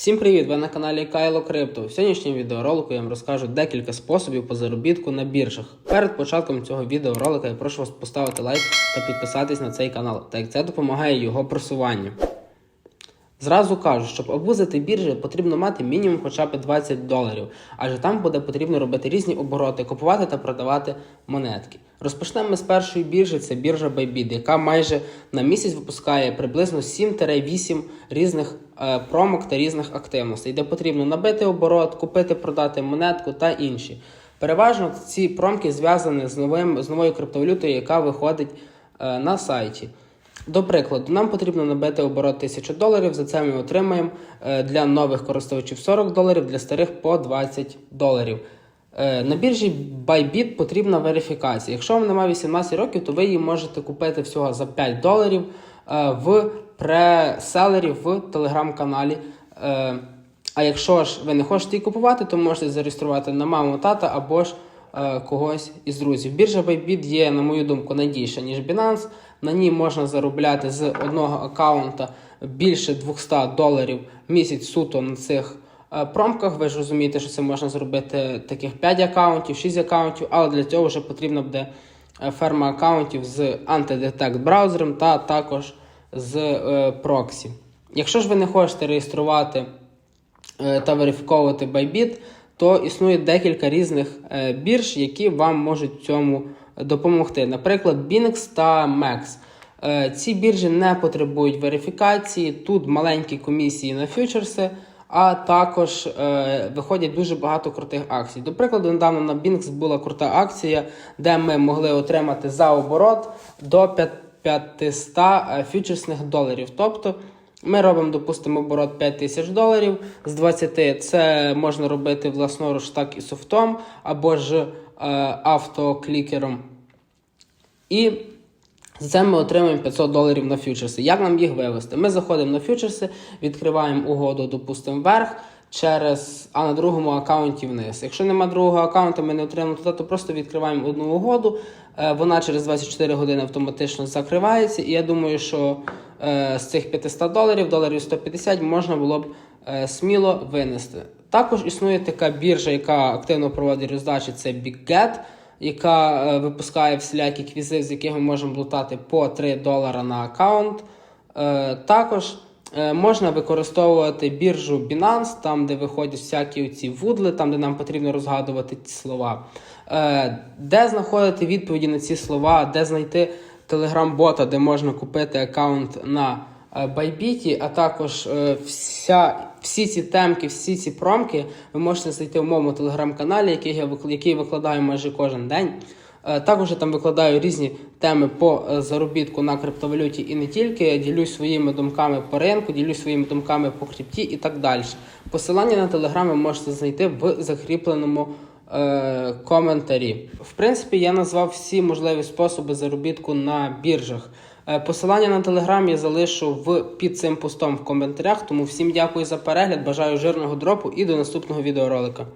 Всім привіт! Ви на каналі Кайло Крипто. В сьогоднішньому відеоролику я вам розкажу декілька способів по заробітку на біржах. Перед початком цього відеоролика я прошу вас поставити лайк та підписатись на цей канал, так як це допомагає його просуванню. Зразу кажу, щоб обузити біржі, потрібно мати мінімум хоча б 20 доларів, адже там буде потрібно робити різні обороти, купувати та продавати монетки. Розпочнемо з першої біржі, це біржа Bybit, яка майже на місяць випускає приблизно 7-8 різних е, промок та різних активностей, де потрібно набити оборот, купити, продати монетку та інші. Переважно ці промки зв'язані з новим з новою криптовалютою, яка виходить е, на сайті. До прикладу, нам потрібно набити оборот 1000 доларів. За це ми отримаємо е, для нових користувачів 40 доларів, для старих по 20 доларів. Е, На біржі Bybit потрібна верифікація. Якщо вам немає 18 років, то ви її можете купити всього за 5 доларів е, в преселері в телеграм-каналі. А якщо ж ви не хочете її купувати, то можете зареєструвати на маму тата або ж когось із друзів. Біржа Bybit є, на мою думку, надійша, ніж Binance. На ній можна заробляти з одного аккаунта більше 200 доларів в місяць суто на цих е, промках. Ви ж розумієте, що це можна зробити таких 5 аккаунтів, 6 аккаунтів, але для цього вже потрібна буде е, ферма аккаунтів з антидетект браузером та також з е, проксі. Якщо ж ви не хочете реєструвати та верифіковувати Bybit, то існує декілька різних бірж, які вам можуть цьому допомогти. Наприклад, Binex та Mex. Е, Ці біржі не потребують верифікації, тут маленькі комісії на фьючерси, а також е, виходять дуже багато крутих акцій. До прикладу, недавно на Binex була крута акція, де ми могли отримати за оборот до 500 е, фьючерсних доларів. Тобто ми робимо, допустимо, оборот 5 тисяч доларів з 20. Це можна робити власноруч так і софтом, або ж автоклікером. І за це ми отримаємо 500 доларів на фьючерси. Як нам їх вивести? Ми заходимо на фьючерси, відкриваємо угоду, допустимо, вверх через, а на другому аккаунті вниз. Якщо нема другого аккаунту, ми не отримаємо туди, то просто відкриваємо одну угоду. Е, Вона через 24 години автоматично закривається. І я думаю, що е, з цих 500 доларів, доларів 150 можна було б е, сміло винести. Також існує така біржа, яка активно проводить роздачі, це BigGet яка е, випускає всілякі квізи, з яких ми можемо лутати по 3 долара на аккаунт. Е, також е, можна використовувати біржу Binance, там, де виходять всякі ці вудли, там, де нам потрібно розгадувати ці слова. Де знаходити відповіді на ці слова, де знайти телеграм-бота, де можна купити аккаунт на Байбіті, а також е, вся, всі ці темки, всі ці промки ви можете знайти в моєму телеграм-каналі, який я який викладаю майже кожен день. Е, Також я там викладаю різні теми по е, заробітку на криптовалюті і не тільки. Я ділюсь своїми думками по ринку, ділюсь своїми думками по крипті і так далі. Посилання на телеграм ви можете знайти в закріпленому е, коментарі. В принципі, я назвав всі можливі способи заробітку на біржах. Е, Посилання на телеграм я залишу в під цим постом в коментарях. Тому всім дякую за перегляд, бажаю жирного дропу і до наступного відеоролика.